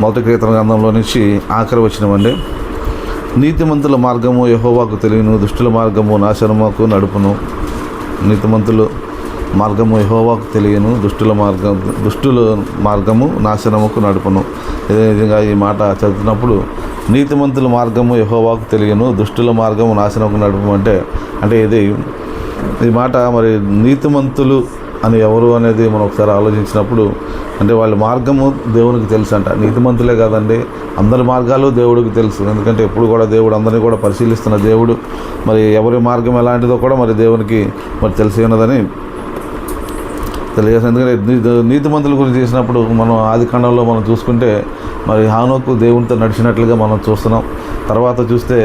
మొదటి కీర్తన గ్రంథంలో నుంచి ఆఖరి వచ్చినవండి నీతిమంతుల మార్గము యహోవాకు తెలియను దుష్టుల మార్గము నాశనముకు నడుపును. నీతిమంతులు మార్గము యహోవాకు తెలియను దుష్టుల మార్గం దుష్టుల మార్గము నాశనముకు నడుపును. ఇదే విధంగా ఈ మాట చదువుతున్నప్పుడు నీతిమంతుల మార్గము యహోవాకు తెలియను దుష్టుల మార్గము నాశనముకు నడుపు అంటే అంటే ఇది ఈ మాట మరి నీతిమంతులు అని ఎవరు అనేది మనం ఒకసారి ఆలోచించినప్పుడు అంటే వాళ్ళ మార్గము దేవునికి తెలుసు అంట నీతిమంతులే కాదండి. అందరి మార్గాలు దేవుడికి తెలుసు. ఎందుకంటే ఎప్పుడు కూడా దేవుడు అందరినీ కూడా పరిశీలిస్తున్న దేవుడు. మరి ఎవరి మార్గం ఎలాంటిదో కూడా మరి దేవునికి మరి తెలిసి ఉన్నదని తెలియదు ఎందుకంటే నీతి నీతిమంతుల గురించి చేసినప్పుడు మనం ఆది ఖండంలో మనం చూసుకుంటే మరి హానోకు దేవునితో నడిచినట్లుగా మనం చూస్తున్నాం. తర్వాత చూస్తే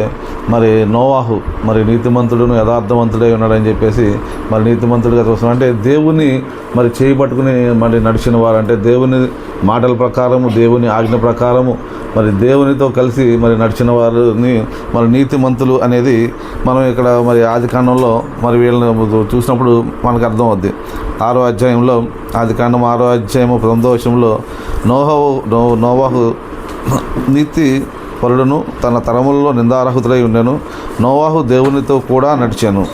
మరి నోవాహు మరి నీతిమంతుడును యథార్థవంతుడై ఉన్నాడని చెప్పేసి మరి నీతిమంతుడిగా చూస్తున్నాం. అంటే దేవుని మరి చేయబట్టుకుని మరి నడిచిన వారు అంటే దేవుని మాటల ప్రకారము దేవుని ఆజ్ఞ ప్రకారము మరి దేవునితో కలిసి మరి నడిచిన వారిని మరి నీతిమంతులు అనేది మనం ఇక్కడ మరి ఆది కాండంలో మరి వీళ్ళని చూసినప్పుడు మనకు అర్థం అవుద్ది ఆరో అధ్యాయంలో ఆది కాండం ఆరో అధ్యాయము ప్రదోషంలో నోహవు నో- నోవాహు నీతి పరుడును తన తరముల్లో నిందారహితులై ఉండెను. నోవాహు దేవునితో కూడా నడిచాను.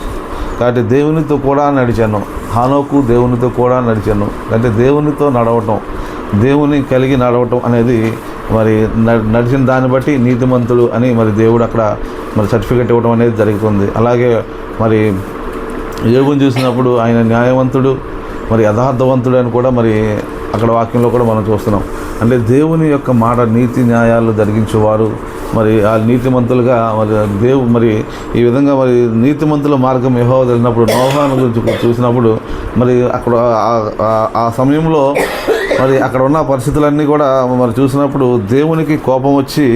కాబట్టి దేవునితో కూడా నడిచాను. హానోకు దేవునితో కూడా నడిచాను. అంటే దేవునితో నడవటం దేవుని కలిగి నడవటం అనేది మరి న- నడిచిన దాన్ని బట్టి నీతిమంతుడు అని మరి దేవుడు అక్కడ మరి సర్టిఫికెట్ ఇవ్వడం అనేది జరుగుతుంది. అలాగే మరి యోగుని చూసినప్పుడు ఆయన న్యాయవంతుడు మరి యథార్థవంతుడని కూడా మరి అక్కడ వాక్యంలో కూడా మనం చూస్తున్నాం. అంటే దేవుని యొక్క మాట నీతి న్యాయాలు జరిగించేవారు. మరి ఆ నీతిమంతులుగా మరి దేవు మరి ఈ విధంగా మరి నీతిమంతుల మార్గం యెహోవా వెళ్ళినప్పుడు నోహాను గురించి చూసినప్పుడు మరి అక్కడ ఆ సమయంలో మరి అక్కడ ఉన్న పరిస్థితులన్నీ కూడా మరి చూసినప్పుడు దేవునికి కోపం వచ్చి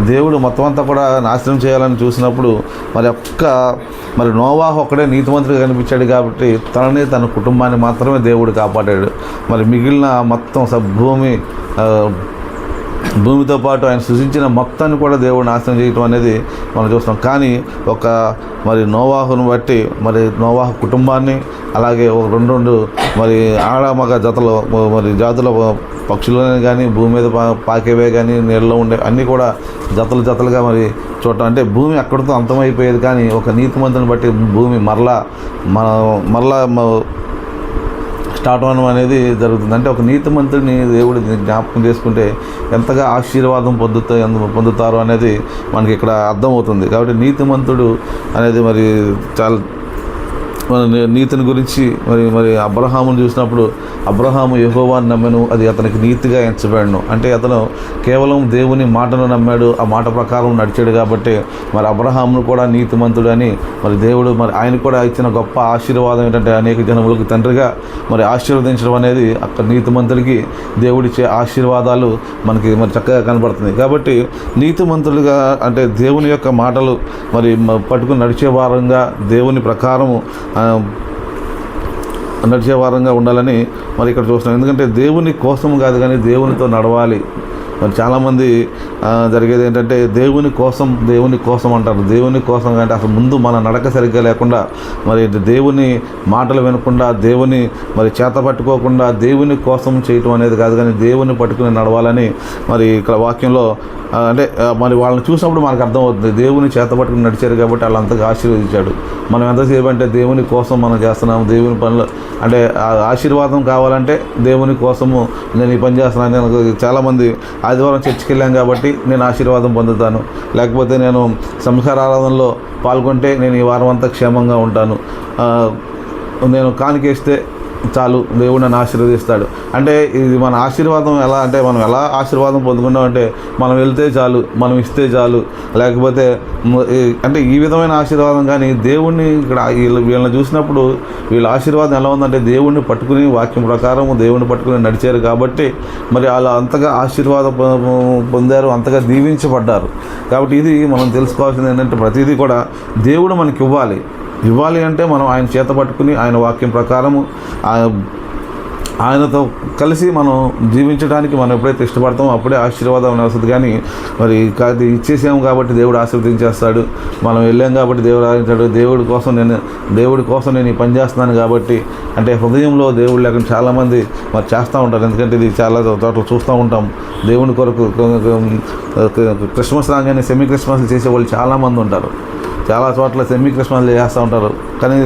దేవుడు మొత్తం అంతా కూడా నాశనం చేయాలని చూసినప్పుడు మరి ఒక్క మరి నోవాహు ఒక్కడే నీతిమంతుడు కనిపించాడు కాబట్టి తనని తన కుటుంబాన్ని మాత్రమే దేవుడు కాపాడాడు. మరి మిగిలిన మొత్తం స- భూమి భూమితో పాటు ఆయన సృజించిన మొత్తాన్ని కూడా దేవుడు నాశనం చేయటం అనేది మనం చూస్తాం కానీ ఒక మరి నోవాహును బట్టి మరి నోవాహ కుటుంబాన్ని అలాగే ఒక రెండు రెండు మరి ఆడ మగ జతలు మరి జాతుల పక్షులనే కానీ భూమి మీద పాకేవే కానీ నీళ్ళలో ఉండే అన్నీ కూడా జతలు జతలుగా మరి చూడటం. అంటే భూమి అక్కడితో అంతమైపోయేది కానీ ఒక నీతిమంతుని బట్టి భూమి మరలా మన మరలా మ- స్టార్ట్ అవ్వడం అనేది జరుగుతుంది. అంటే ఒక నీతిమంతుడిని దేవుడు జ్ఞాపకం చేసుకుంటే ఎంతగా ఆశీర్వాదం పొందుతా పొందుతారు అనేది మనకి ఇక్కడ అర్థమవుతుంది. కాబట్టి నీతిమంతుడు అనేది మరి చాలా మన నీతిని గురించి మరి మరి అబ్రహామును చూసినప్పుడు అబ్రహాము యహోవాన్ని నమ్మెను అది అతనికి నీతిగా ఎంచబడను. అంటే అతను కేవలం దేవుని మాటను నమ్మాడు ఆ మాట ప్రకారం నడిచాడు కాబట్టి మరి అబ్రహామును కూడా నీతిమంతుడని మరి దేవుడు మరి ఆయన కూడా ఇచ్చిన గొప్ప ఆశీర్వాదం ఏంటంటే అనేక జనములకు తండ్రిగా మరి ఆశీర్వదించడం అనేది అక్కడ నీతిమంతుడికి దేవుడిచ్చే ఆశీర్వాదాలు మనకి మరి చక్కగా కనబడుతుంది. కాబట్టి నీతిమంతుడిగా అంటే దేవుని యొక్క మాటలు మరి పట్టుకుని నడిచే వారంగా దేవుని ప్రకారము నడిచే వారంగా ఉండాలని మరి ఇక్కడ చూస్తున్నాం. ఎందుకంటే దేవుని కోసం కాదు కానీ దేవునితో నడవాలి. మరి చాలామంది జరిగేది ఏంటంటే దేవుని కోసం దేవుని కోసం అంటారు. దేవుని కోసం అంటే అసలు ముందు మన నడక సరిగ్గా లేకుండా మరి దేవుని మాటలు వినకుండా దేవుని మరి చేత పట్టుకోకుండా దేవుని కోసం చేయటం అనేది కాదు కానీ దేవుని పట్టుకుని నడవాలని మరి ఇక్కడ వాక్యంలో అంటే మరి వాళ్ళని చూసినప్పుడు మనకు అర్థమవుతుంది. దేవుని చేత పట్టుకుని నడిచారు కాబట్టి వాళ్ళంతగా ఆశీర్వదించాడు. మనం ఎంతసేపు అంటే దేవుని కోసం మనం చేస్తున్నాం దేవుని పనులు అంటే ఆ ఆశీర్వాదం కావాలంటే దేవుని కోసము నేను ఈ పని చేస్తున్నాను. నేను చాలామంది ఆదివారం చర్చికి వెళ్ళాం కాబట్టి నేను ఆశీర్వాదం పొందుతాను. లేకపోతే నేను సంస్కార ఆరాధనలో పాల్గొంటే నేను ఈ వారం అంతా క్షేమంగా ఉంటాను. నేను కానికేస్తే చాలు దేవుడు నన్ను ఆశీర్వదిస్తాడు. అంటే ఇది మన ఆశీర్వాదం ఎలా అంటే మనం ఎలా ఆశీర్వాదం పొందుకున్నాం అంటే మనం వెళ్తే చాలు మనం ఇస్తే చాలు. లేకపోతే అంటే ఈ విధమైన ఆశీర్వాదం కానీ దేవుణ్ణి ఇక్కడ వీళ్ళ వీళ్ళని చూసినప్పుడు వీళ్ళ ఆశీర్వాదం ఎలా ఉందంటే దేవుణ్ణి పట్టుకుని వాక్యం ప్రకారం దేవుణ్ణి పట్టుకుని నడిచారు కాబట్టి మరి వాళ్ళు అంతగా ఆశీర్వాదం పొందారు అంతగా దీవించబడ్డారు. కాబట్టి ఇది మనం తెలుసుకోవాల్సింది ఏంటంటే ప్రతిదీ కూడా దేవుడు మనకి ఇవ్వాలి. ఇవ్వాలి అంటే మనం ఆయన చేత పట్టుకుని ఆయన వాక్యం ప్రకారము ఆయనతో కలిసి మనం జీవించడానికి మనం ఎప్పుడైతే ఇష్టపడతామో అప్పుడే ఆశీర్వాదం వస్తుంది. కానీ మరి కాదు ఇచ్చేసాము కాబట్టి దేవుడు ఆశీర్వదించేస్తాడు మనం వెళ్ళాం కాబట్టి దేవుడు ఆశించాడు దేవుడి కోసం నేను దేవుడి కోసం నేను ఈ పని చేస్తున్నాను కాబట్టి అంటే హృదయంలో దేవుడు లేకుండా చాలామంది మరి చేస్తూ ఉంటారు. ఎందుకంటే ఇది చాలా తోటలు చూస్తూ ఉంటాం. దేవుని కొరకు క్రిస్మస్ రాగానే సెమీ క్రిస్మస్ చేసే వాళ్ళు చాలామంది ఉంటారు. చాలా చోట్ల సెమీ క్రిస్మస్ చేస్తూ ఉంటారు. కానీ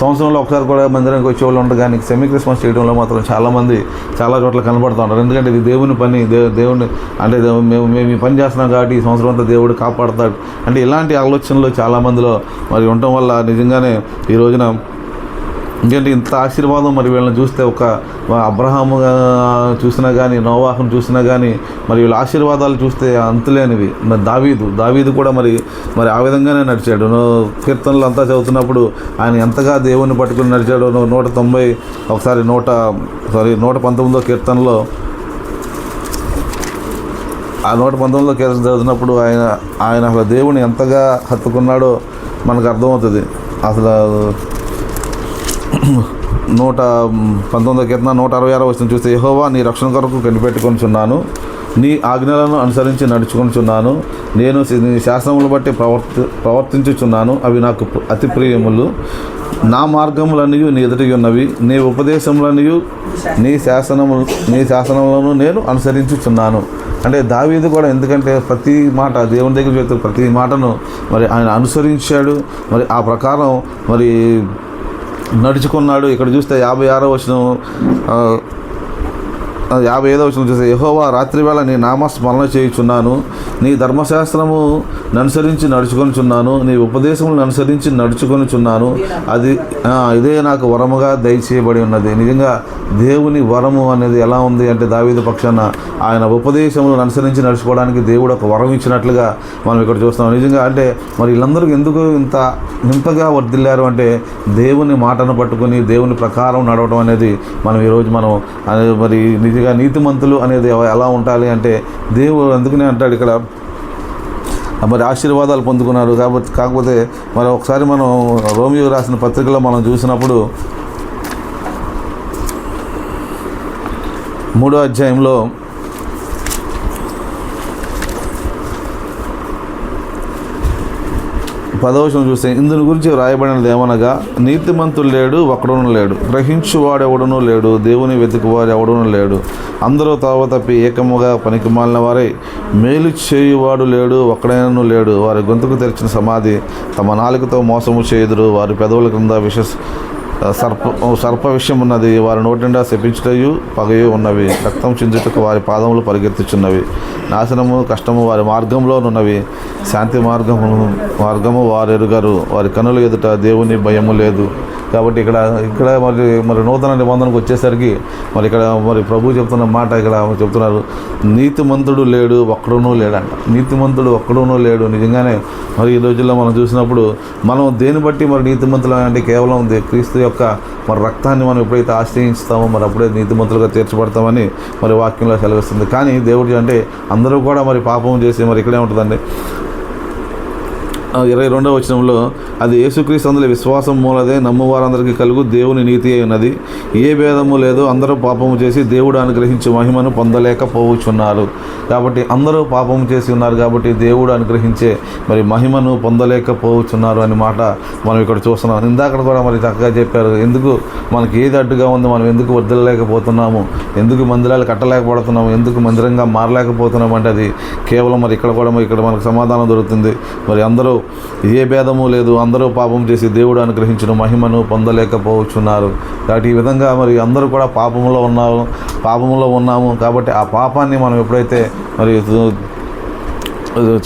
సంవత్సరంలో ఒకసారి కూడా మందిరానికి వచ్చే వాళ్ళు ఉంటారు కానీ సెమీ క్రిస్మస్ చేయడంలో మాత్రం చాలామంది చాలా చోట్ల కనబడుతూ ఉంటారు. ఎందుకంటే ఇది దేవుని పని. దే దేవుని అంటే మేము మేము ఈ పని చేస్తున్నాం కాబట్టి ఈ సంవత్సరం అంతా దేవుడు కాపాడుతాడు. అంటే ఇలాంటి ఆలోచనలు చాలామందిలో మరి ఉండటం వల్ల నిజంగానే ఈ రోజున ఎందుకంటే ఇంత ఆశీర్వాదం మరి వీళ్ళని చూస్తే ఒక అబ్రహాము చూసినా కానీ నోవాహం చూసినా కానీ మరి వీళ్ళ ఆశీర్వాదాలు చూస్తే అంతులేనివి. మరి దావీదు దావీదు కూడా మరి మరి ఆ విధంగానే నడిచాడు. నో- కీర్తనలు అంతా చదువుతున్నప్పుడు ఆయన ఎంతగా దేవుని పట్టుకుని నడిచాడు నూట తొంభై ఒకసారి నూట సారీ నూట పంతొమ్మిదో కీర్తనలో ఆ నూట పంతొమ్మిదిలో కీర్తన చదువుతున్నప్పుడు ఆయన ఆయన అసలు దేవుని ఎంతగా హత్తుకున్నాడో మనకు అర్థమవుతుంది. అసలు నూట పంతొమ్మిది కింద నూట అరవై ఆరో వచ్చిన చూస్తే యహోవా నీ రక్షణ కొరకు కనిపెట్టుకొనిచున్నాను. నీ ఆజ్ఞలను అనుసరించి నడుచుకొనిచున్నాను. నేను నీ శాసనములు బట్టి ప్రవర్తి ప్రవర్తించుచున్నాను. అవి నాకు అతి ప్రియములు. నా మార్గములన్నీ నీ ఎదుటి ఉన్నవి. నీ ఉపదేశములన్నీ నీ శాసనము నీ శాసనములను నేను అనుసరించుచున్నాను. అంటే దావీదు కూడా ఎందుకంటే ప్రతి మాట దేవుని దగ్గర చెప్తే ప్రతి మాటను మరి ఆయన అనుసరించాడు. మరి ఆ ప్రకారం మరి నడుచుకున్నాడు. ఇక్కడ చూస్తే యాభై ఆరో వచ్చిన యాభై ఐదో వచ్చిన చూస్తే యహోవా రాత్రివేళ నీ నామస్మరణ చేయుచున్నాను. నీ ధర్మశాస్త్రము అనుసరించి నడుచుకొనిచున్నాను. నీ ఉపదేశములను అనుసరించి నడుచుకొనిచున్నాను. అది ఇదే నాకు వరముగా దయచేయబడి ఉన్నది. నిజంగా దేవుని వరము అనేది ఎలా ఉంది అంటే దావీదు పక్షాన ఆయన ఉపదేశములను అనుసరించి నడుచుకోవడానికి దేవుడు ఒక వరం ఇచ్చినట్లుగా మనం ఇక్కడ చూస్తున్నాం. నిజంగా అంటే మరి వీళ్ళందరూ ఎందుకు ఇంత ఇంతగా వర్దిల్లారు అంటే దేవుని మాటను పట్టుకొని దేవుని ప్రకారం నడవడం అనేది మనం ఈరోజు మనం మరి నిజ ఇదిగా నీతిమంతులు అనేది ఎలా ఉండాలి అంటే దేవుడు అందుకనే అంటాడు ఇక్కడ. మరి ఆశీర్వాదాలు పొందుకున్నారు కాబట్టి కాకపోతే మరి ఒకసారి మనం రోమియో రాసిన పత్రికలో మనం చూసినప్పుడు మూడో అధ్యాయంలో పదవచనం చూస్తే ఇందుని గురించి వ్రాయబడినది ఏమనగా నీతిమంతుడు లేడు ఒకడును లేడు. గ్రహించువాడు ఎవడునూ లేడు దేవుని వెతుకువాడు ఎవడునూ లేడు. అందరూ తావ తప్పి ఏకముగా పనికి మాలిన వారే. మేలు చేయువాడు లేడు ఒక్కడైనను లేడు. వారి గొంతుకు తెరిచిన సమాధి తమ నాలుకతో మోసము చేయుదురు. వారి పెదవుల క్రింద విష సర్ప సర్ప విషయం ఉన్నది. వారి నోటి నిండా శపించుటయు పగయు ఉన్నవి. రక్తం చిందుటకు వారి పాదములు పరిగెత్తుచున్నవి. నాశనము కష్టము వారి మార్గంలోనున్నవి శాంతి మార్గము మార్గము వారెరుగరు. వారి కనుల ఎదుట దేవుని భయము లేదు. కాబట్టి ఇక్కడ ఇక్కడ మరి మరి నూతన నిబంధనకు వచ్చేసరికి మరి ఇక్కడ మరి ప్రభు చెప్తున్న మాట ఇక్కడ చెప్తున్నారు నీతిమంతుడు లేడు ఒక్కడునూ లేడంట. నీతిమంతుడు ఒక్కడునూ లేడు. నిజంగానే మరి ఈ రోజుల్లో మనం చూసినప్పుడు మనం దేని బట్టి మరి నీతిమంతులు అంటే కేవలం క్రీస్తు యొక్క మరి రక్తాన్ని మనం ఎప్పుడైతే ఆశ్రయిస్తామో మరి అప్పుడే నీతిమంతులుగా తీర్చబడతామని మరి వాక్యంలో సెలవిస్తుంది. కానీ దేవుడు అంటే అందరూ కూడా మరి పాపం చేసి మరి ఇక్కడే ఉంటుందండి. ఇరవై రెండవ వచనంలో అది యేసుక్రీస్తు అందులో విశ్వాసం మూలదే నమ్మువారందరికీ కలుగు దేవుని నీతి అయి ఉన్నది. ఏ భేదము లేదు అందరూ పాపము చేసి దేవుడు అనుగ్రహించే మహిమను పొందలేకపోవచ్చున్నారు. కాబట్టి అందరూ పాపము చేసి ఉన్నారు కాబట్టి దేవుడు అనుగ్రహించే మరి మహిమను పొందలేకపోవచ్చున్నారు అని మాట మనం ఇక్కడ చూస్తున్నాం. ఇందాక కూడా మరి చక్కగా చెప్పారు ఎందుకు మనకి ఏది అడ్డుగా ఉంది మనం ఎందుకు వద్దలేకపోతున్నాము ఎందుకు మందిరాలు కట్టలేకపోతున్నాము? ఎందుకు మందిరంగా మారలేకపోతున్నాము? అంటే అది కేవలం మరి ఇక్కడ కూడా ఇక్కడ మనకు సమాధానం దొరుకుతుంది. మరి అందరూ ఏ భేదము లేదు. అందరూ పాపం చేసి దేవుడు అనుగ్రహించిన మహిమను పొందలేకపోవచ్చున్నారు. కాబట్టి ఈ విధంగా మరి అందరూ కూడా పాపంలో ఉన్నారు పాపంలో ఉన్నాము. కాబట్టి ఆ పాపాన్ని మనం ఎప్పుడైతే మరి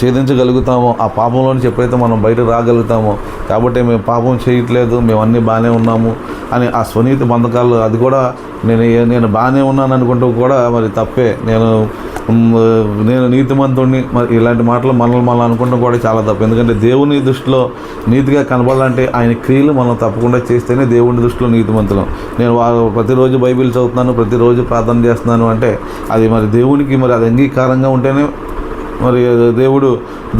ఛేదించగలుగుతామో ఆ పాపంలో నుంచి ఎప్పుడైతే మనం బయట రాగలుగుతామో కాబట్టి మేము పాపం చేయట్లేదు మేము అన్నీ బాగానే ఉన్నాము అని ఆ స్వనీతి బంధకాలు అది కూడా నేను నేను బాగానే ఉన్నాను అనుకుంటూ కూడా మరి తప్పే. నేను నేను నీతిమంతుడిని మరి ఇలాంటి మాటలు మనల్ని మనం అనుకుంటూ కూడా చాలా తప్పు. ఎందుకంటే దేవుని దృష్టిలో నీతిగా కనబడాలంటే ఆయన క్రియలు మనం తప్పకుండా చేస్తేనే దేవుని దృష్టిలో నీతిమంతులం. నేను ప్రతిరోజు బైబిల్ చదువుతున్నాను ప్రతిరోజు ప్రార్థన చేస్తున్నాను అంటే అది మరి దేవునికి మరి అది అంగీకారంగా ఉంటేనే మరి దేవుడు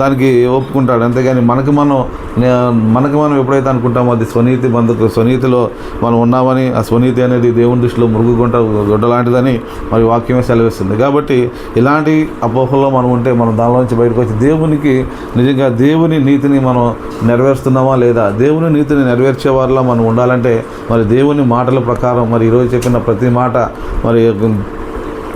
దానికి ఒప్పుకుంటాడు. అంతేగాని మనకి మనం మనకి మనం ఎప్పుడైతే అనుకుంటామో అది స్వనీతి బంధకు స్వనీతిలో మనం ఉన్నామని ఆ స్వనీతి అనేది దేవుని దృష్టిలో మురుగుకుంట గొడ్డ లాంటిదని మరి వాక్యమే సెలవిస్తుంది. కాబట్టి ఇలాంటి అపోహల్లో మనం ఉంటే మనం దానిలోంచి బయటకు వచ్చి దేవునికి నిజంగా దేవుని నీతిని మనం నెరవేరుస్తున్నామా లేదా? దేవుని నీతిని నెరవేర్చే వారిలో మనం ఉండాలంటే మరి దేవుని మాటల ప్రకారం మరి ఈరోజు చెప్పిన ప్రతి మాట మరి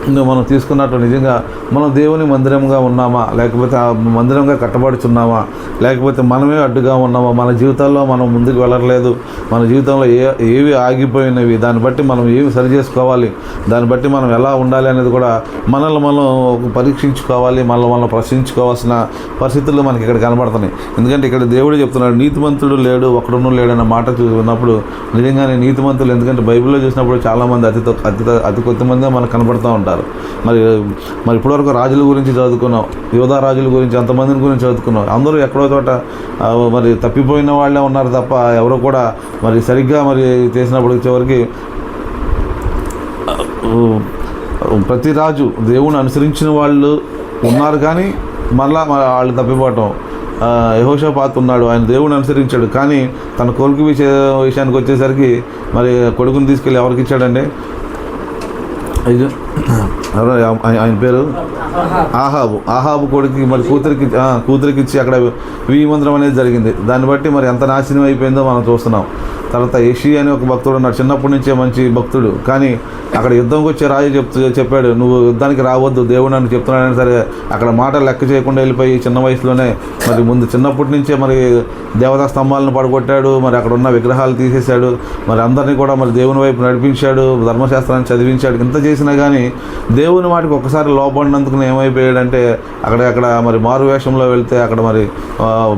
మనం తీసుకున్నట్టు నిజంగా మనం దేవుని మందిరంగా ఉన్నామా? లేకపోతే ఆ మందిరంగా కట్టబడుచున్నామా? లేకపోతే మనమే అడ్డుగా ఉన్నామా? మన జీవితాల్లో మనం ముందుకు వెళ్ళట్లేదు. మన జీవితంలో ఏ ఏవి ఆగిపోయినవి? దాన్ని బట్టి మనం ఏవి సరి చేసుకోవాలి? దాన్ని బట్టి మనం ఎలా ఉండాలి అనేది కూడా మనల్ని మనం పరీక్షించుకోవాలి మనల్ని మనం ప్రశ్నించుకోవాల్సిన పరిస్థితులు మనకి ఇక్కడ కనబడుతున్నాయి. ఎందుకంటే ఇక్కడ దేవుడు చెప్తున్నాడు నీతిమంతుడు లేడు ఒకడును లేడన్న మాట చూసినప్పుడు నిజంగానే నీతిమంతులు ఎందుకంటే బైబిల్లో చూసినప్పుడు చాలామంది అతి అతి అతి కొద్ది మందే మనకు కనబడుతూ ఉంటారు. మరి మరి ఇప్పటివరకు రాజుల గురించి చదువుకున్నాం యువదా రాజుల గురించి అంతమందిని గురించి చదువుకున్నాం అందరూ ఎక్కడో చోట మరి తప్పిపోయిన వాళ్ళే ఉన్నారు తప్ప ఎవరు కూడా మరి సరిగ్గా మరి చేసినప్పుడు చివరికి ప్రతి రాజు దేవుని అనుసరించిన వాళ్ళు ఉన్నారు కానీ మరలా వాళ్ళు తప్పిపోవటం. యహోషపాత్ ఉన్నాడు ఆయన దేవుని అనుసరించాడు. కానీ తన కొడుకు విషయ విషయానికి వచ్చేసరికి మరి కొడుకుని తీసుకెళ్ళి ఎవరికి ఇచ్చాడండి? ఆయన పేరు? ఆహాబు. ఆహాబు కొడుకు మరి కూతురికి కూతురికి ఇచ్చి అక్కడ విమంత్రం అనేది జరిగింది. దాన్ని బట్టి మరి ఎంత నాశనం అయిపోయిందో మనం చూస్తున్నాం. తర్వాత యషి అని ఒక భక్తుడు ఉన్నాడు. చిన్నప్పటి నుంచే మంచి భక్తుడు. కానీ అక్కడ యుద్ధంకి వచ్చే రాజు చెప్తూ చెప్పాడు నువ్వు యుద్ధానికి రావద్దు. దేవుడు అని చెప్తున్నాడని సరే అక్కడ మాట లెక్క చేయకుండా వెళ్ళిపోయి చిన్న వయసులోనే మరి ముందు చిన్నప్పటి నుంచే మరి దేవతా స్తంభాలను పడగొట్టాడు. మరి అక్కడ ఉన్న విగ్రహాలు తీసేశాడు. మరి అందరినీ కూడా మరి దేవుని వైపు నడిపించాడు. ధర్మశాస్త్రాన్ని చదివించాడు. ఇంత చేసినా కానీ దేవుని వాటికి ఒక్కసారి లోపడినందుకు ఏమైపోయాడంటే అక్కడ అక్కడ మరి మారు వేషంలో వెళ్తే అక్కడ మరి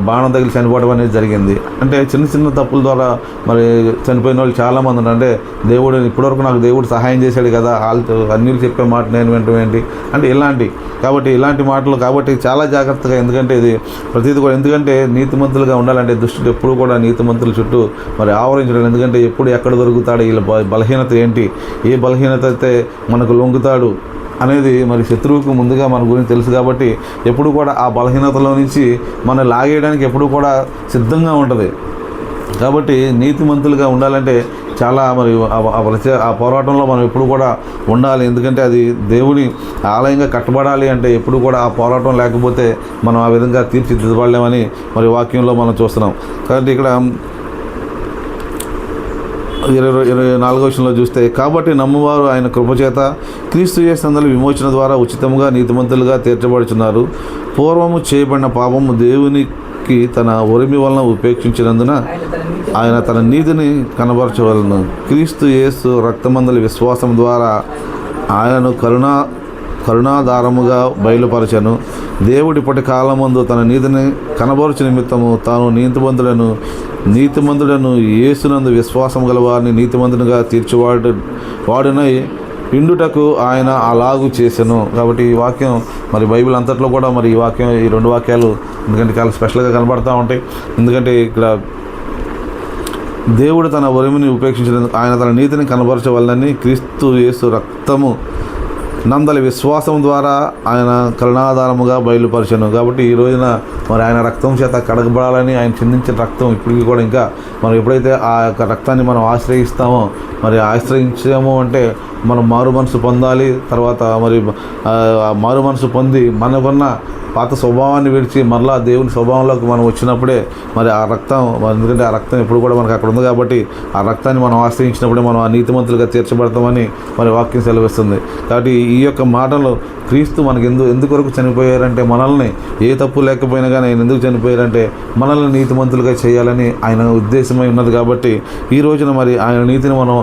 బాణం తగిలి చనిపోవడం అనేది జరిగింది. అంటే చిన్న చిన్న తప్పుల ద్వారా మరి చనిపోయిన వాళ్ళు చాలామంది ఉన్నారు. అంటే దేవుడు ఇప్పటివరకు నాకు దేవుడు సహాయం చేశాడు కదా వాళ్ళతో అన్ని చెప్పే మాట నేను వింటం ఏంటి? అంటే ఇలాంటి కాబట్టి ఇలాంటి మాటలు కాబట్టి చాలా జాగ్రత్తగా ఎందుకంటే ఇది ప్రతిదీ కూడా ఎందుకంటే నీతిమంతులుగా ఉండాలంటే దుష్టుడు ఎప్పుడు కూడా నీతిమంతుల చుట్టూ మరి ఆవరించడం ఎందుకంటే ఎప్పుడు ఎక్కడ దొరుకుతాడు వీళ్ళ బ- బలహీనత ఏంటి? ఏ బలహీనత అయితే మనకు లొంగుతాడు అనేది మరి శత్రువుకు ముందుగా మన గురించి తెలుసు కాబట్టి ఎప్పుడు కూడా ఆ బలహీనతలో నుంచి మనం లాగేయడానికి ఎప్పుడు కూడా సిద్ధంగా ఉంటుంది. కాబట్టి నీతిమంతులుగా ఉండాలంటే చాలా మరి ఆ- ఆ పోరాటంలో మనం ఎప్పుడు కూడా ఉండాలి. ఎందుకంటే అది దేవుని ఆలయంగా కట్టబడాలి అంటే ఎప్పుడు కూడా ఆ పోరాటం లేకపోతే మనం ఆ విధంగా తీర్చిదిద్దబడలేమని మరి వాక్యంలో మనం చూస్తున్నాం. కాబట్టి ఇక్కడ ఇరవై ఇరవై నాలుగో విషయంలో చూస్తే కాబట్టి నమ్మవారు ఆయన కృపచేత క్రీస్తు చేసినందుల విమోచన ద్వారా ఉచితంగా నీతిమంతులుగా తీర్చబడుచున్నారు. పూర్వము చేయబడిన పాపము దేవునికి తన ఉరిమి వలన ఉపేక్షించినందున ఆయన తన నీతిని కనబరచవలను. క్రీస్తు యేసు రక్తమందల విశ్వాసం ద్వారా ఆయనను కరుణా కరుణాధారముగా బయలుపరచను. దేవుడిప్పటి కాలమందు తన నీతిని కనబరుచు నిమిత్తము తాను నీతిమంతులను నీతిమంతులను ఏసునందు విశ్వాసం గల వారిని నీతిమంతునిగా తీర్చివాడు వాడునై పిండుటకు ఆయన అలాగు చేశాను కాబట్టి ఈ వాక్యం మరి బైబిల్ అంతట్లో కూడా మరి ఈ వాక్యం ఈ రెండు వాక్యాలు ఎందుకంటే చాలా స్పెషల్గా కనబడతా ఉంటాయి. ఎందుకంటే ఇక్కడ దేవుడు తన ఒరిమిని ఉపేక్షించిన ఆయన తన నీతిని కనబరచవలనని క్రీస్తు యేసు రక్తము నందలి విశ్వాసం ద్వారా ఆయన కరుణాధారముగా బయలుపరిచాను. కాబట్టి ఈ రోజున మరి ఆయన రక్తం చేత కడగబడాలని ఆయన చిందించిన రక్తం ఇప్పటికీ కూడా ఇంకా మనం ఎప్పుడైతే ఆ యొక్క రక్తాన్ని మనం ఆశ్రయిస్తామో మరి ఆశ్రయించాము అంటే మనం మారు మనసు పొందాలి. తర్వాత మరి మారు మనసు పొంది మనకున్న పాత స్వభావాన్ని విడిచి మరలా దేవుని స్వభావంలోకి మనం వచ్చినప్పుడే మరి ఆ రక్తం మరి ఎందుకంటే ఆ రక్తం ఎప్పుడు కూడా మనకు అక్కడ ఉంది కాబట్టి ఆ రక్తాన్ని మనం ఆశ్రయించినప్పుడే మనం ఆ నీతిమంతులుగా తీర్చబడతామని మరి వాక్యం సెలవిస్తుంది. కాబట్టి ఈ యొక్క మాటలు క్రీస్తు మనకి ఎందు ఎందుకొరకు చనిపోయారంటే మనల్ని ఏ తప్పు లేకపోయినా కానీ ఆయన ఎందుకు చనిపోయారంటే మనల్ని నీతిమంతులుగా చేయాలని ఆయన ఉద్దేశమై ఉన్నది కాబట్టి ఈ రోజున మరి ఆయన నీతిని మనం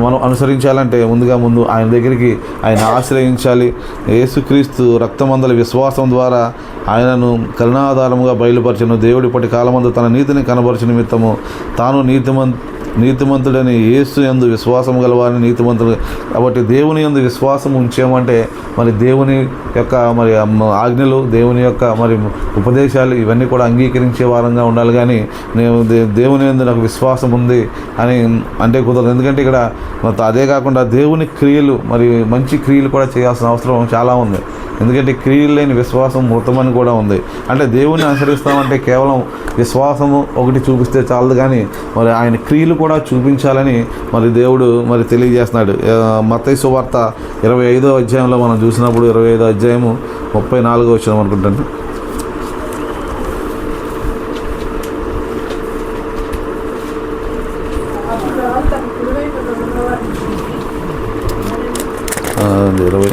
మనం అనుసరించాలంటే ముందుగా ముందు ఆయన దగ్గరికి ఆయన ఆశ్రయించాలి. యేసుక్రీస్తు రక్తమందల విశ్వాసం ద్వారా ఆయనను కరుణాధారముగా బయలుపరచను. దేవుడి ఇప్పటి కాలమందు తన నీతిని కనబరచు నిమిత్తము తాను నీతిమం నీతిమంతుడని యేసు ఎందు విశ్వాసం గలవారిని నీతిమంతుడు. కాబట్టి దేవుని ఎందు విశ్వాసం ఉంచామంటే మరి దేవుని యొక్క మరి ఆజ్ఞలు దేవుని యొక్క మరి ఉపదేశాలు ఇవన్నీ కూడా అంగీకరించే వారంగా ఉండాలి. కానీ నేను దే- దేవుని ఎందు నాకు విశ్వాసం ఉంది అని అంటే కుదరదు. ఎందుకంటే ఇక్కడ అదే కాకుండా దేవుని క్రియలు మరి మంచి క్రియలు కూడా చేయాల్సిన అవసరం చాలా ఉంది. ఎందుకంటే క్రియలు లేని విశ్వాసం మృతమని కూడా ఉంది. అంటే దేవుని అనుసరిస్తామంటే కేవలం విశ్వాసము ఒకటి చూపిస్తే చాలదు కానీ మరి ఆయన క్రియలు కూడా చూపించాలని మరి దేవుడు మరి తెలియజేస్తున్నాడు. మత్తయి సువార్త ఇరవై ఐదో అధ్యాయంలో మనం చూసినప్పుడు ఇరవై ఐదో అధ్యాయము ముప్పై నాలుగో వచ్చినాం అనుకుంటాను. ఇరవై రాజు తన కుడివైపున ఉన్నవారిని చూసి, ఆ, అది ఇరవై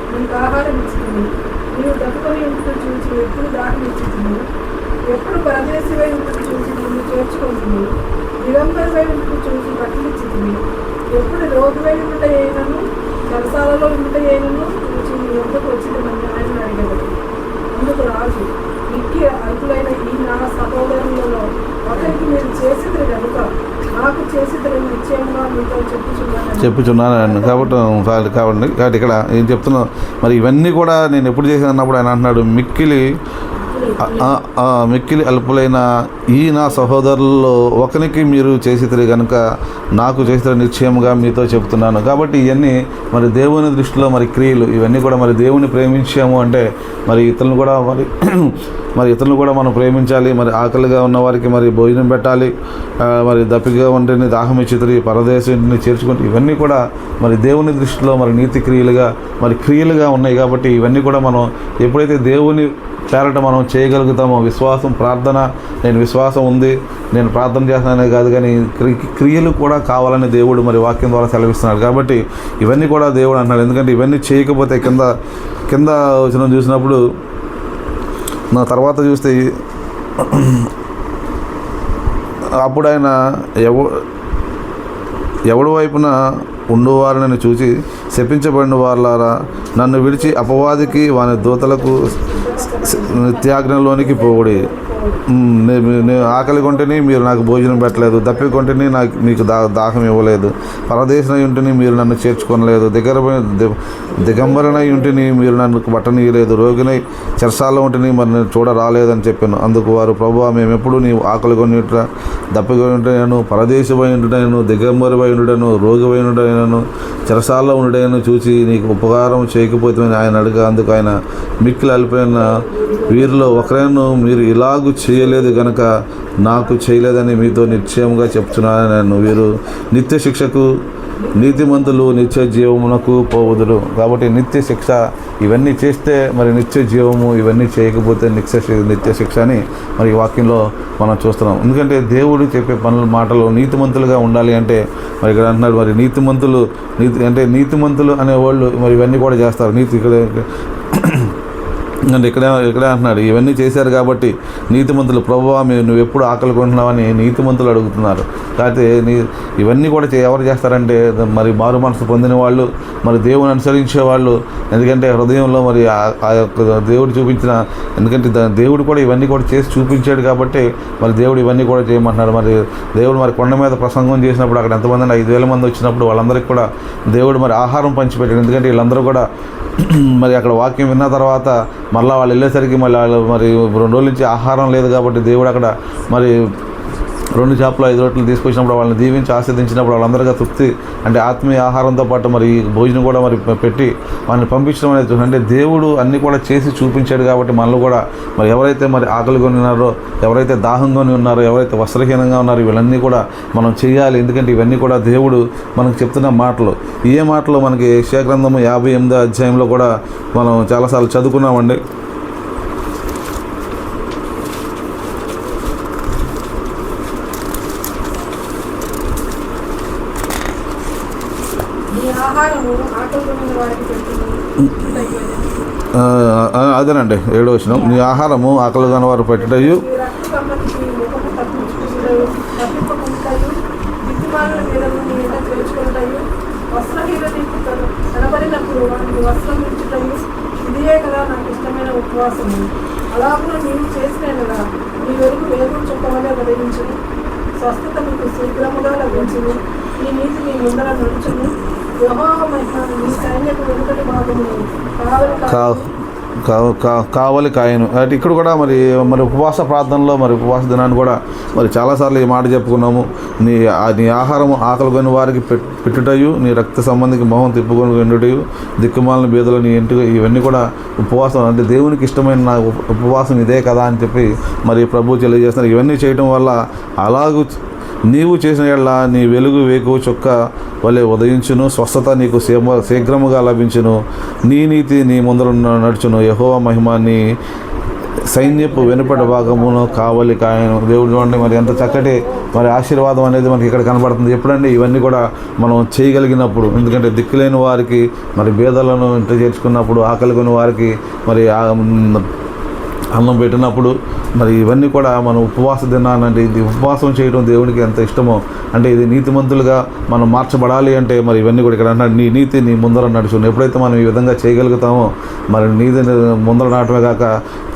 ఎప్పుడు దాహం ఇచ్చింది ఎప్పుడు పరదేశివై ఇంటికి చూసి నిన్ను చేర్చుకుంటుంది దిగంబరివై ఉంటుంది చూసి బట్టలు ఇచ్చింది ఎప్పుడు రోగివై ఉంట అయినను చెరసాలలో ఉంట అయినను చూసి నీ వద్దకు వచ్చిందని ఆయన అడిగేవాడు అందుకు రాజు మిక్కి అల్పులైన ఈ నా సహోదరులలో ఒకరికి మీరు చేసేది కనుక నాకు చేసేది నిశ్చయంగా మీతో చెప్పుచున్నాను చెప్పుచున్నాను కాబట్టి కాబట్టి కాబట్టి ఇక్కడ ఏం చెప్తున్నా మరి ఇవన్నీ కూడా నేను ఎప్పుడు చేశాను అన్నప్పుడు ఆయన అంటున్నాడు మిక్కిలి మిక్కిలి అల్పులైన ఈ నా సహోదరుల్లో ఒకరికి మీరు చేసితే కనుక నాకు చేసిన నిశ్చయముగా మీతో చెప్తున్నాను కాబట్టి ఇవన్నీ మరి దేవుని దృష్టిలో మరి క్రియలు. ఇవన్నీ కూడా మరి దేవుని ప్రేమించాము అంటే మరి ఇతరులను కూడా మరి మరి ఇతరులు కూడా మనం ప్రేమించాలి మరి ఆకలిగా ఉన్న వారికి మరి భోజనం పెట్టాలి మరి దప్పిగా ఉంటేనే దాహం ఇచ్చితరి పరదేశంని చేర్చుకుంటే ఇవన్నీ కూడా మరి దేవుని దృష్టిలో మరి నీతి క్రియలుగా మరి క్రియలుగా ఉన్నాయి కాబట్టి ఇవన్నీ కూడా మనం ఎప్పుడైతే దేవుని పేరట మనం చేయగలుగుతామో విశ్వాసం ప్రార్థన నేను విశ్వాసం ఉంది నేను ప్రార్థన చేస్తాననే కాదు కానీ క్రి- క్రియలు కూడా కావాలని దేవుడు మరి వాక్యం ద్వారా సెలవిస్తున్నాడు కాబట్టి ఇవన్నీ కూడా దేవుడు అంటున్నాడు. ఎందుకంటే ఇవన్నీ చేయకపోతే కింద కింద వచ్చిన చూసినప్పుడు నా తర్వాత చూస్తే అప్పుడు ఆయన ఎవ ఎవడి వైపున ఉండువారిని చూసి శపించబడిన వారులారా నన్ను విడిచి అపవాదికి వాని దూతలకు నిత్యాగ్నిలోనికి పోవుడి. ఆకలి కొంటేనే మీరు నాకు భోజనం పెట్టలేదు దప్పి కొంటేనే నాకు మీకు దా దాహం ఇవ్వలేదు పరదేశం ఉంటేనే మీరు నన్ను చేర్చుకొనలేదు దిగర దిగంబరనై ఉంటేనే మీరు నన్ను బట్టనీయలేదు రోగినై చెరసాల్లో ఉంటేనే మరి నేను చూడ రాలేదని చెప్పాను. అందుకు వారు ప్రభు మేము ఎప్పుడు నీవు ఆకలి కొని దప్పికొని ఉంటేను పరదేశమై ఉంటున్నాను దిగంబరమై ఉండుటను రోగివై ఉండుటను చెరసాల్లో చూసి నీకు ఉపకారం చేయకపోతే ఆయన అడగా. అందుకు ఆయన మిక్కిలు అలిపోయిన వీరిలో ఒకరైనా మీరు ఇలాగూ చేయలేదు కనుక నాకు చేయలేదని మీతో నిశ్చయంగా చెప్తున్నాను వీరు నిత్య శిక్షకు నీతిమంతులు నిత్య జీవమునకు పోవదులు కాబట్టి నిత్య శిక్ష ఇవన్నీ చేస్తే మరి నిత్య జీవము ఇవన్నీ చేయకపోతే నిత్య నిత్య శిక్ష అని మరి ఈ వాక్యంలో మనం చూస్తున్నాం. ఎందుకంటే దేవుడు చెప్పే పనుల మాటలు నీతిమంతులుగా ఉండాలి అంటే మరి ఇక్కడ అంటున్నాడు మరి నీతిమంతులు నీతి అంటే నీతిమంతులు అనేవాళ్ళు మరి ఇవన్నీ కూడా చేస్తారు. నీతి ఇక్కడ అంటే ఇక్కడే ఇక్కడే అంటున్నాడు. ఇవన్నీ చేశారు కాబట్టి నీతిమంతులు ప్రభువా మేము నువ్వు ఎప్పుడు ఆకలి కొంటున్నావని నీతిమంతులు అడుగుతున్నారు. కాకపోతే నీ ఇవన్నీ కూడా చే- ఎవరు చేస్తారంటే మరి మారు మనసు పొందిన వాళ్ళు మరి దేవుని అనుసరించే వాళ్ళు ఎందుకంటే హృదయంలో మరి ఆ- ఆ యొక్క దేవుడు చూపించిన ఎందుకంటే దేవుడు కూడా ఇవన్నీ కూడా చేసి చూపించాడు కాబట్టి మరి దేవుడు ఇవన్నీ కూడా చేయమంటున్నాడు. మరి దేవుడు మరి కొండ మీద ప్రసంగం చేసినప్పుడు అక్కడ ఎంతమంది ఐదు వేల మంది వచ్చినప్పుడు వాళ్ళందరికీ కూడా దేవుడు మరి ఆహారం పంచిపెట్టాడు. ఎందుకంటే వీళ్ళందరూ కూడా మరి అక్కడ వాక్యం విన్న తర్వాత మళ్ళీ వాళ్ళు వెళ్ళేసరికి మళ్ళీ వాళ్ళు మరి రెండు రోజుల నుంచి ఆహారం లేదు కాబట్టి దేవుడు అక్కడ మరి రెండు చేపలు ఐదు రొట్టెలు తీసుకొచ్చినప్పుడు వాళ్ళని దీవించి ఆస్వాదించినప్పుడు వాళ్ళందరికీ తృప్తి. అంటే ఆత్మీయ ఆహారంతో పాటు మరి ఈ భోజనం కూడా మరి పెట్టి వాళ్ళని పంపించడం అనేది అంటే దేవుడు అన్నీ కూడా చేసి చూపించాడు కాబట్టి మనలో కూడా మరి ఎవరైతే మరి ఆకలి ఉన్నారో ఎవరైతే దాహంగాని ఉన్నారో ఎవరైతే వస్త్రహీనంగా ఉన్నారో వీళ్ళన్నీ కూడా మనం చేయాలి. ఎందుకంటే ఇవన్నీ కూడా దేవుడు మనకు చెప్తున్న మాటలు. ఏ మాటలు మనకి ఏషియా యాభై ఎనిమిదో అధ్యాయంలో కూడా మనం చాలాసార్లు చదువుకున్నామండి ఆహారము ఆకలి వారికి పెట్టును ఆ, ఆ, అదేనండి ఏడో వచ్చిన నీ ఆహారము ఆకలి కాని వారు పెట్టటయు. మీ ఇదియే కదా నాకు ఇష్టమైన ఉపవాసము. కదా వెలుగు వెలిగించును స్వస్థత మీకు శీఘ్రముగా లభించును. నీ నీతి నీ ముందర నడుచును. కావలి కా కా- కా- కావాలి కాయను అంటే ఇక్కడ కూడా మరి మరి ఉపవాస ప్రార్థనలో మరి ఉపవాస దినాన్ని కూడా మరి చాలాసార్లు ఈ మాట చెప్పుకున్నాము. నీ నీ ఆహారం ఆకలి కొని వారికి పెట్టుటయు నీ రక్త సంబంధికి మొహం తిప్పుకొని వెండుటయు దిక్కుమాలను బీదలు నీ ఇంటి ఇవన్నీ కూడా ఉపవాసం. అంటే దేవునికి ఇష్టమైన నా ఉపవాసం ఇదే కదా అని చెప్పి మరి ప్రభు తెలియజేస్తున్నారు. ఇవన్నీ చేయడం వల్ల అలాగూ నీవు చేసిన ఎడల నీ వెలుగు వేకు చొక్క వలె ఉదయించును స్వస్థత నీకు శీమ శీఘ్రముగా లభించును. నీ నీతి నీ ముందర నడుచును. యహోవ మహిమాన్ని సైన్యపు వెనుపటి భాగమును కావలి కాయను. దేవుడు చూడండి మరి ఎంత చక్కటి మరి ఆశీర్వాదం అనేది మనకి ఇక్కడ కనబడుతుంది. ఎప్పుడండి? ఇవన్నీ కూడా మనం చేయగలిగినప్పుడు ఎందుకంటే దిక్కులేని వారికి మరి బేదలను ఇంట చేర్చుకున్నప్పుడు ఆకలి కొని వారికి మరి ఆ, అన్నం పెట్టినప్పుడు మరి ఇవన్నీ కూడా మనం ఉపవాస దినాన్ని అంటే ఇది ఉపవాసం చేయడం దేవునికి ఎంత ఇష్టమో అంటే ఇది నీతిమంతులుగా మనం మార్చబడాలి అంటే మరి ఇవన్నీ కూడా ఇక్కడ నీ నీతి నీ ముందర నడుచుకుని. ఎప్పుడైతే మనం ఈ విధంగా చేయగలుగుతామో మరి నీతి ముందర నాటమే కాక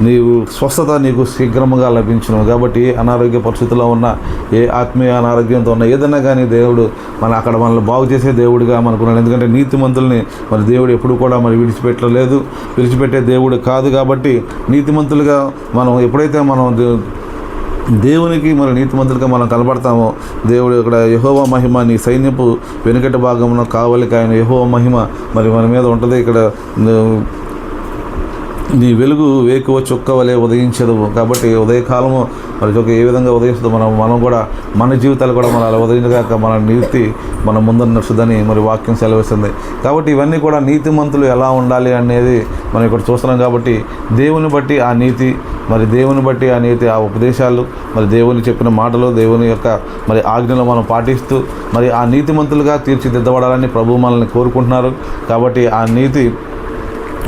నీవు స్వస్థత నీకు శీఘ్రముగా లభించను. కాబట్టి అనారోగ్య పరిస్థితుల్లో ఉన్న ఏ ఆత్మీయ అనారోగ్యంతో ఉన్న ఏదైనా కానీ దేవుడు మన అక్కడ మనల్ని బాగు చేసే దేవుడిగా మనకున్నాడు ఎందుకంటే నీతిమంతుల్ని మరి దేవుడు ఎప్పుడు కూడా మరి విడిచిపెట్టలేదు. విడిచిపెట్టే దేవుడు కాదు కాబట్టి నీతిమంతులుగా మనం ఎప్పుడైతే మనం దేవునికి మరి నీతిమంతులుగా మనం కనబడతామో దేవుడు ఇక్కడ యహోవ మహిమ నీ సైన్యపు వెనుకటి భాగమున కావలికి ఆయన యహోవ మహిమ మరి మన మీద ఉంటుంది. ఇక్కడ నీ వెలుగు వేకువ చుక్క వలె ఉదయించదు. కాబట్టి ఉదయకాలము మరి చుక్క ఏ విధంగా ఉదయిస్తుందో మనం మనం కూడా మన జీవితాలు కూడా మన అలా ఉదయించగాక మన నీతి మన ముందర నడుస్తుందని మరి వాక్యం సెలవిస్తుంది. కాబట్టి ఇవన్నీ కూడా నీతిమంతులు ఎలా ఉండాలి అనేది మనం ఇక్కడ చూస్తున్నాం కాబట్టి దేవుని బట్టి ఆ నీతి మరి దేవుని బట్టి ఆ నీతి ఆ ఉపదేశాలు మరి దేవుని చెప్పిన మాటలు దేవుని యొక్క మరి ఆజ్ఞలు మనం పాటిస్తూ మరి ఆ నీతిమంతులుగా తీర్చిదిద్దబడాలని ప్రభు మనల్ని కోరుకుంటున్నారు. కాబట్టి ఆ నీతి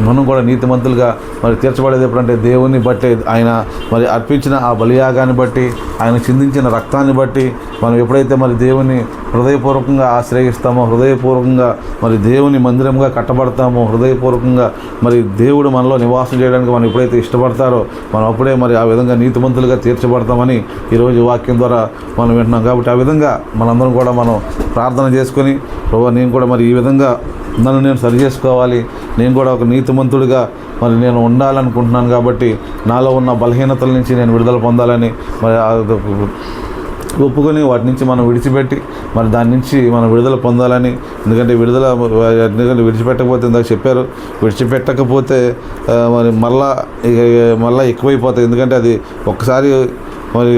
మనం కూడా నీతిమంతులుగా మరి తీర్చబడేది ఎప్పుడంటే దేవుని బట్టి ఆయన మరి అర్పించిన ఆ బలియాగాన్ని బట్టి ఆయన చిందించిన రక్తాన్ని బట్టి మనం ఎప్పుడైతే మరి దేవుని హృదయపూర్వకంగా ఆశ్రయిస్తామో హృదయపూర్వకంగా మరి దేవుని మందిరంగా కట్టబడతామో హృదయపూర్వకంగా మరి దేవుడు మనలో నివాసం చేయడానికి మనం ఎప్పుడైతే ఇష్టపడతారో మనం అప్పుడే మరి ఆ విధంగా నీతిమంతులుగా తీర్చబడతామని ఈరోజు వాక్యం ద్వారా మనం వింటున్నాం. కాబట్టి ఆ విధంగా మనందరం కూడా మనం ప్రార్థన చేసుకొని ప్రభు నేను కూడా మరి ఈ విధంగా నన్ను నేను సరి చేసుకోవాలి. నేను కూడా ఒక నీతిమంతుడిగా మరి నేను ఉండాలనుకుంటున్నాను కాబట్టి నాలో ఉన్న బలహీనతల నుంచి నేను విడుదల పొందాలని మరి ఆ ఒప్పుకొని వాటి నుంచి మనం విడిచిపెట్టి మరి దాని నుంచి మనం విడుదల పొందాలని. ఎందుకంటే విడుదల ఎందుకంటే విడిచిపెట్టకపోతే ఇందాక చెప్పారు. విడిచిపెట్టకపోతే మరి మళ్ళా ఇక మళ్ళా ఎక్కువైపోతాయి. ఎందుకంటే అది ఒక్కసారి మరి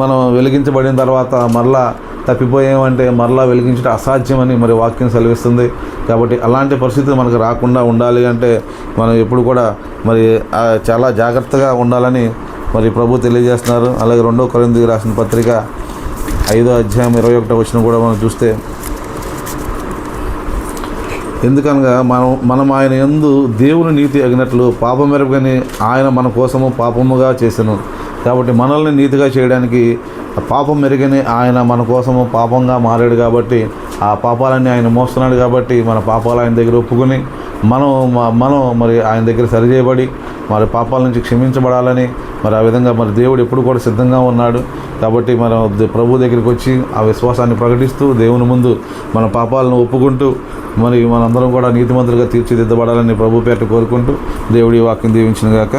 మనం వెలిగించబడిన తర్వాత మళ్ళా తప్పిపోయామంటే మరలా వెలిగించడం అసాధ్యమని మరి వాక్యం సెలవిస్తుంది. కాబట్టి అలాంటి పరిస్థితి మనకు రాకుండా ఉండాలి అంటే మనం ఎప్పుడు కూడా మరి చాలా జాగ్రత్తగా ఉండాలని మరి ప్రభు తెలియజేస్తున్నారు. అలాగే రెండో కొరింది రాసిన పత్రిక ఐదో అధ్యాయం ఇరవై ఒకటో వచ్చిన కూడా మనం చూస్తే ఎందుకనగా మనం మనం ఆయన ఎందు దేవుని నీతి అగినట్లు పాపం మెరుగని ఆయన మన కోసము పాపముగా చేశాను కాబట్టి మనల్ని నీతిగా చేయడానికి పాపం మెరుగని ఆయన మన కోసము పాపంగా మారాడు కాబట్టి ఆ పాపాలన్నీ ఆయన మోస్తున్నాడు కాబట్టి మన పాపాలు ఆయన దగ్గర ఒప్పుకొని మనం మనం మరి ఆయన దగ్గర సరిచేయబడి మరి పాపాల నుంచి క్షమించబడాలని మరి ఆ విధంగా మరి దేవుడు ఎప్పుడు కూడా సిద్ధంగా ఉన్నాడు. కాబట్టి మనం ప్రభు దగ్గరికి వచ్చి ఆ విశ్వాసాన్ని ప్రకటిస్తూ దేవుని ముందు మన పాపాలను ఒప్పుకుంటూ మరి మనందరం కూడా నీతిమంతులుగా తీర్చిదిద్దబడాలని ప్రభు పేట కోరుకుంటూ దేవుడి వాక్యం దీవించిన గాక